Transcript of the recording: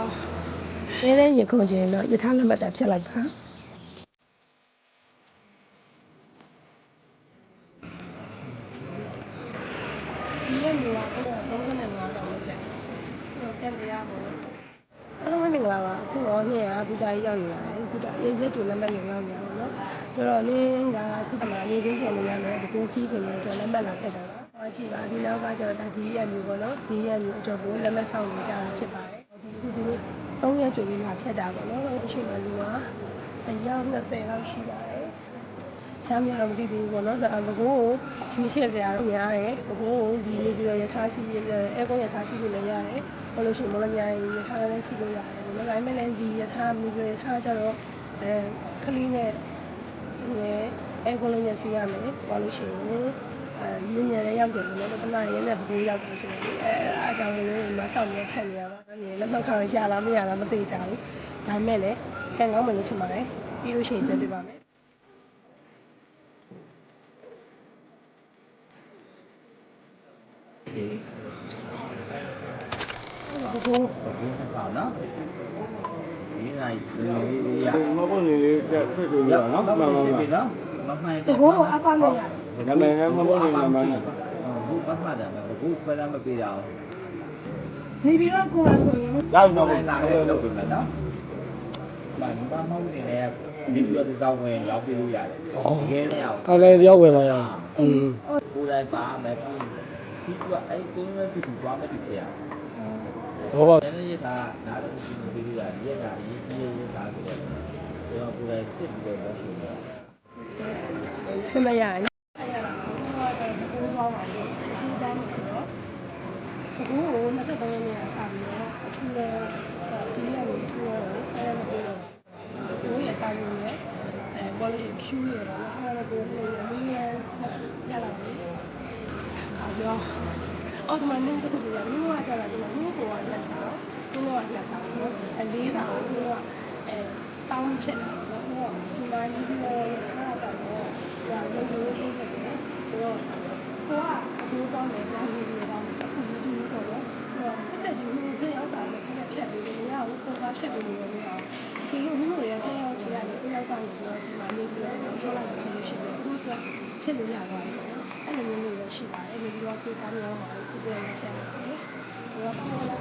ရောနည်းနည်းရခုန်ခြင်းတော့ယထာလက်မှတ်တာဖြစ်လိုက်ပါဒီရက်မျိုးကတော့35တောင်လောက်ကျန်တော့ပြန်တရားပေါ့အားလုံးမင်္ဂလာပါအခုတော့နေ့ကဘူတာကြီးရောက်နေရတယ်ဘူတာရေးရက်ကျလက်မှတ်ရုံရောက်နေရပါတော့ဆိုတော့နင်းကခုတမနေချင်းပြန်နေရမယ်ဒီကိုခီးခြင်းနဲ့ကျွန်တော်လက်မှတ်လာဖြစ်တာပါဟောကြည့်ပါဒီနောက်ကကျတော့ဒါဒီရက်မျိုးပေါ့နော်ဒီရက်မျိုးအကျော်ကိုလက်မှတ်ဆောင်နေကြတာဖြစ်ပါတယ် ဒီခုဒီနေ့3ရက်ကျပြီးမှဖြစ်တာပေါ့နော်အချိန်မှလူကအယောက်20လောက်ရှိပါတယ်ချမ်းမြေတော့မသိသေးဘူးပေါ့နော်ဒါဘကိုးကိုရွေးချယ်စရာတော့များတယ်ဘကိုးကိုဒီနေပြီးတော့ရထားစီအဲကုန်းရထားစီလို့လည်းရတယ်ဟောလို့ရှိရင်မလမြိုင်ရထားလည်းစီလို့ရတယ်ဘယ်လိုလဲမဲ့လည်းဒီရထားမျိုးရထားကြတော့အဲခလီးနဲ့အဲကုန်းလည်းစီရမယ်ဟောလို့ရှိရင်အဲမြင်းမြလည်း ရောက်တယ်လို့လည်းတမန်ရင်းနဲ့ဘကိုးရောက်တယ်ဆိုတော့အဲအားကြောင့်လည်းမဆောက်နေဖြတ်နေရပါဘူးလက်မှတ်ခါရလားမရလားမသိကြဘူးဒါပေမဲ့လည်းကံကောင်းမယ်လို့ထင်ပါတယ်ပြီးလို့ရှိရင်ပြန်ပြပါမယ်ဘကိုး好呢。ဒီနိုင်ဒီရမဟုတ်နေလေပြတ်ပြတ်ပြရနော်မှန်ပါပါပြီနော်မမှန်ဘကိုးကိုအပနဲ့ရတယ်ဒါပေမဲ့မဟုတ်နေမှာမှန် ဘူးပတ်မှတ်တယ်ဘူးဖလာမပေးရအောင်နေပြီးတော့ကိုယ်ကဆိုရင်ရောက်တော့လာတယ်လို့ပြောမယ်နော်မန်ဘာမဟုတ်နေတယ်ဒီလိုဒီဆောင်ဝင်ရောက်ပြလို့ရတယ်ရဲနေအောင်ဒါလည်းရောက်ဝင်လာရอืมကိုယ်တိုင်ပါမယ်ပြီးဒီကအဲ့ကိုယ်နဲ့ပြူသွားမယ်ပြရအောင်ဘောပါနည်းနည်းရတာဒါလည်းဒီလိုရရက်တာရေးကြီးရတာဆိုတော့ကျွန်တော်ကိုယ်တိုင်စစ်ပြီးတော့ရှိတယ်ဖြစ်မရရင်အဲ့ရတာကိုကတော့ဘ ကိုးသွားပါလို့ဒီတိုင်းဆိုတော့ဘကိုးကို23ရက်နေ့ကစပြီးတော့အထူးလဲဒီရက်ကိုထူတော့အဲ့ဒါမပြေတော့ဘကိုးရဲ့တာဝန်ရဲ့အဲ quality Q ရတော့အဲ့ဒါကိုလည်းအမြဲရလာတယ်အားကြောအော်ဒီမှာနင်းတူတူရနင်းကကြတာဒီမှာနင်းကိုကလက်တာနင်းကလက်တာအလေးတာကိုနင်းကအဲတောင်းဖြစ်တယ်နော်ဒီမှာနင်းကိုအားတာတော့ဒါလည်းရိုးရိုးဖြစ်တယ်ဆိုတော့ကိုကအကျိုးကောင်းတယ်ပြန်ပြီးတော့အခုဒီလိုတော့တော့တက်တက်ကြီးကိုပြန်ရောက်တာလည်းဖြတ်ဖြတ်ပြီးတော့ရ အောင်ပုံပါဖြတ်ပြီးလို့ရအောင်ဒီလိုမျိုးရတဲ့ရောက်ကြရတယ်ဒီရောက်ကနေပြီးတော့ဒီမှာနေပြီးတော့ပြောလိုက်လို့ရှိရင်အခုကဖြစ်လို့ရသွားတယ်အဲ့လိုမျိုးမျိုးရှိပါတယ်ဒီလိုပြောပြတာမျိုးပါဒီလိုမျိုးဖြစ်တယ်ဆိုတော့ဘာလို့လဲ